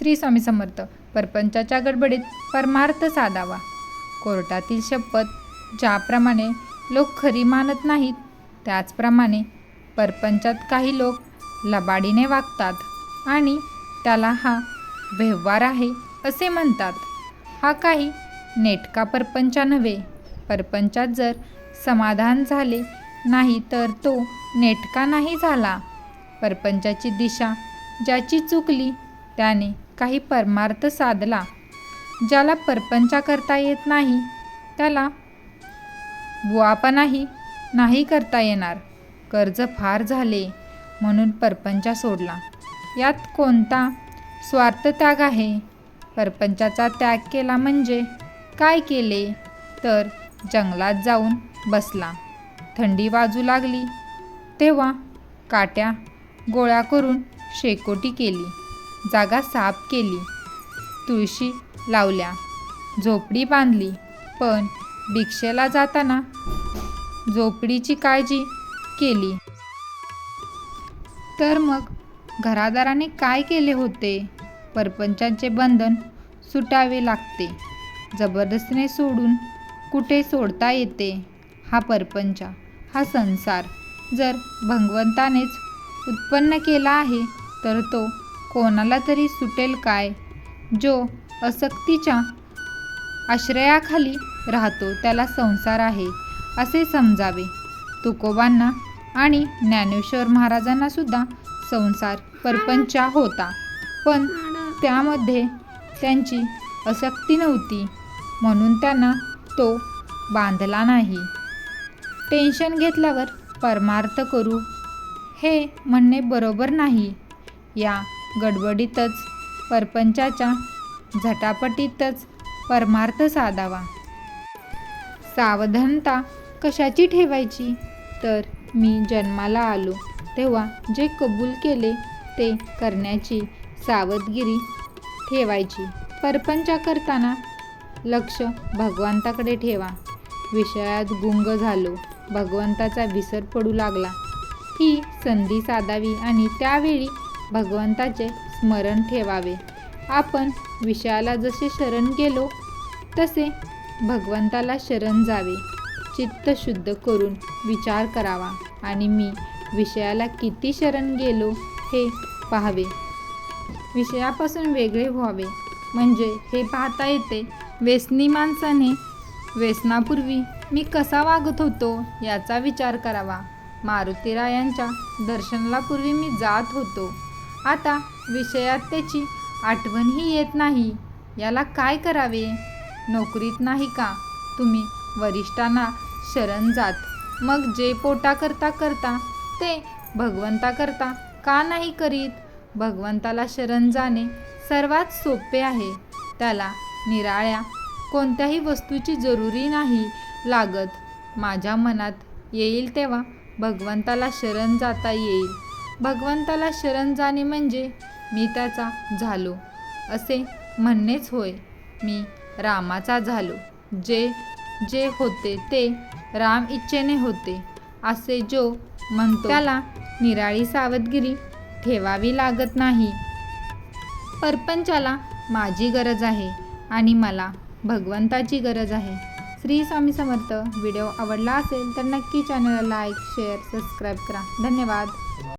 श्री स्वामी समर्थ परपंचाच्या गडबडीत परमार्थ साधावा. कोर्टातील शपथ ज्याप्रमाणे लोक खरी मानत नाहीत त्याचप्रमाणे परपंचात काही लोक लबाडीने वागतात आणि त्याला हा व्यवहार आहे असे म्हणतात. हा काही नेटका परपंचा नव्हे. परपंचात जर समाधान झाले नाही तर तो नेटका नाही झाला. परपंचाची दिशा ज्याची चुकली त्याने काही परमार्थ साधला ज्याला परपंचा करता येत नाही त्याला बुवापणाही नाही करता येणार. कर्ज फार झाले म्हणून परपंचा सोडला. यात कोणता स्वार्थ त्याग आहे? परपंचाचा त्याग केला म्हणजे काय केले? तर जंगलात जाऊन बसला. थंडी वाजू लागली. तेव्हा काट्या गोळा करून शेकोटी केली. जागा साफ केली. तुळशी लावल्या. झोपडी बांधली पण भिक्षेला जाताना झोपडीची काळजी केली. तर मग घरादाराने काय केले होते? परपंचांचे बंधन सुटावे लागते. जबरदस्तीने सोडून कुठे सोडता येते? हा परपंचा हा संसार जर भगवंतानेच उत्पन्न केला आहे तर तो कोणाला तरी सुटेल काय? जो असक्तीच्या आश्रयाखाली राहतो त्याला संसार आहे असे समजावे. तुकोबांना आणि ज्ञानेश्वर महाराजांना सुद्धा संसार परपंचा होता. पण त्यामध्ये त्यांची आसक्ती नव्हती. म्हणून त्यांना तो बांधला नाही. टेन्शन घेतल्यावर परमार्थ करू. हे म्हणणे बरोबर नाही. या गडबडीतच परपंचाच्या झटापटीतच परमार्थ साधावा. सावधानता कशाची ठेवायची? तर मी जन्माला आलो तेव्हा जे कबूल केले ते करण्याची सावधगिरी ठेवायची. परपंचा करताना लक्ष भगवंताकडे ठेवा. विषयात गुंग झालो भगवंताचा विसर पडू लागला. ही संधी साधावी आणि त्यावेळी भगवंताचे स्मरण ठेवावे. आपण विषयाला जसे शरण गेलो तसे भगवंताला शरण जावे. चित्त शुद्ध करून विचार करावा आणि मी विषयाला किती शरण गेलो हे पाहावे. विषयापासून वेगळे व्हावे. म्हणजे हे पाहता येते व्यसनी माणसाने व्यसनापूर्वी मी कसा वागत होतो याचा विचार करावा. मारुतीरायांच्या दर्शनापूर्वी मी जात होतो. आता विषयात त्याची आठवणही येत नाही. याला काय करावे? नोकरीत नाही का? तुम्ही वरिष्ठांना शरण जात. मग जे पोटा करता करता ते भगवंता करता का नाही करीत? भगवंताला शरण जाणे सर्वात सोपे आहे. त्याला निराळ्या कोणत्याही वस्तूची जरुरी नाही लागत. माझ्या मनात येईल तेव्हा भगवंताला शरण जाता येईल. भगवंताला शरण जाणे म्हणजे मी त्याचा झालो असे म्हणणेच होय. मी रामाचा झालो. जे जे होते ते राम इच्छेने होते असे जो म्हणतो. त्याला निराळी सावधगिरी ठेवावी लागत नाही. परपंचाला माझी गरज आहे आणि मला भगवंताची गरज आहे. श्री स्वामी समर्थ. व्हिडिओ आवडला असेल तर नक्की चॅनलला लाईक शेअर सबस्क्राईब करा. धन्यवाद.